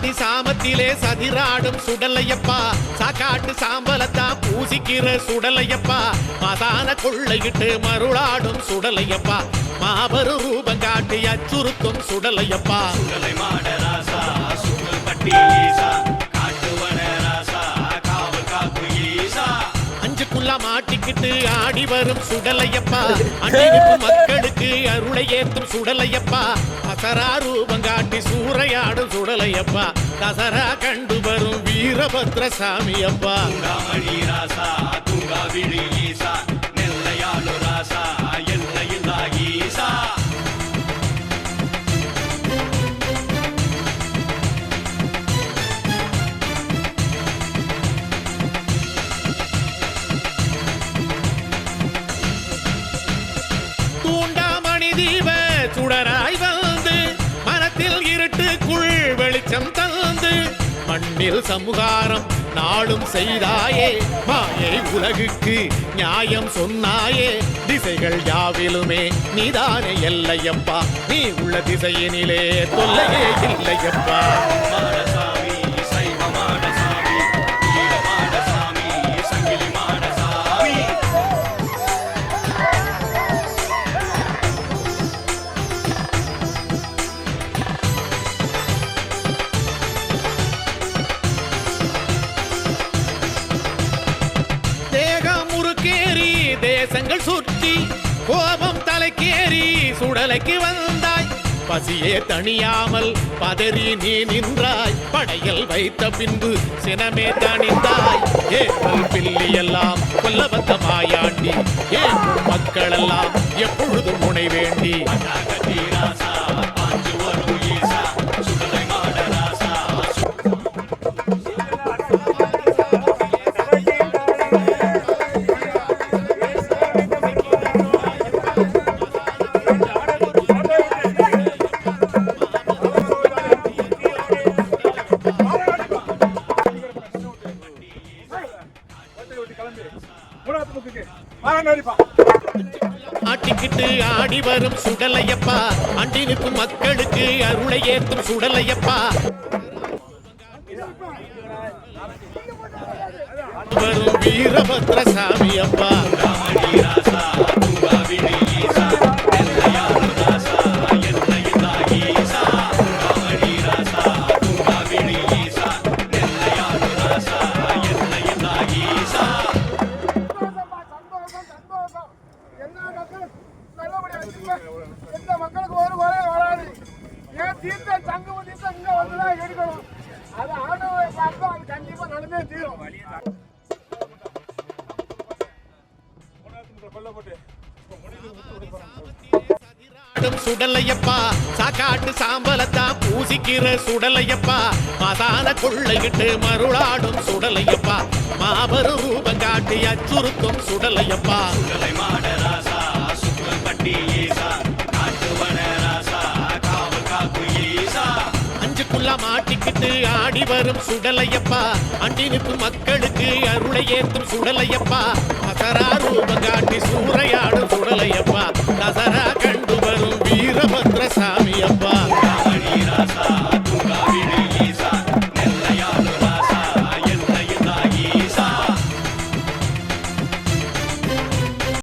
பாதி சாமத்திலே சதிராடும் சுடலையப்பா. சாக்காட்டு சாம்பலத்தான் பூசிக்கிற சுடலையப்பா. மதான கொள்ளையிட்டு மருளாடும் சுடலையப்பா. மாபெரும் ரூபம் காட்டி அச்சுறுத்தும் சுடலையப்பா. சுடலை மாட ராசா சுடல் பட்டி அஞ்சுக்குள்ள மாட்டிக்கிட்டு ஆடி வரும் சுடலையப்பா. மக்களுக்கு அருளை ஏத்தும் சுடலையப்பா. அசரா ரூபம் காட்டி தசரா கண்டு வரும் வீரபத்ர அப்பா ராசா வெளிச்சம் தந்து மண்ணில் சமுகாரம் நாளும் செய்தாயே. மாயை உலகுக்கு நியாயம் சொன்னாயே. திசைகள் யாவிலுமே நீதானே எல்லையப்பா. நீ உள்ள திசையினிலே தொல்லையே இல்லையப்பா. தேசங்கள் சுற்றி கோபம் தலைக்கேறி சுடலைக்கு வந்தாய். பசியே தணியாமல் பதறி நீ நின்றாய். படையல் வைத்த பின்பு சினமே தணிந்தாய். ஏவல் பில்லி எல்லாம் கொல்ல வந்த மாயாண்டி ஏன் மக்களெல்லாம் எப்பொழுதும் முனை வேண்டி ஆட்டிக்கிட்டு ஆடி வரும் சுடலையப்பா. அண்டி நிற்கும் மக்களுக்கு அருளை ஏத்தும் சுடலையப்பா. வரும் வீரபத்ர சாமி அப்பா எந்த மக்களுக்கு ஒரு குறை வராது. ஏன் தீர்த்த சங்கம் தீர்த்தம் இங்க வந்துதான் எடுக்கணும். அது ஆண்டவரை பார்த்தா அது கண்டிப்பா நடந்தே தீரும். ஆடும் சுடலையப்பா சாக்காட்டு சாம்பலத்தான் பூசிக்கிற சுடலையப்பா. மதான கொள்ளையிட்டு மருளாடும் சுடலையப்பா. மாபெரும் ரூபம் காட்டி அச்சுறுத்தும் சுடலையப்பா. சுடலை மாட மாட்டிக்கிட்டு ஆடி வரும் சுடலையப்பா. அண்டி நிற்கும் மக்களுக்கு அருளை ஏத்தும் சுடலையப்பா. அசரா ரூபம் காட்டி சூறையாடும்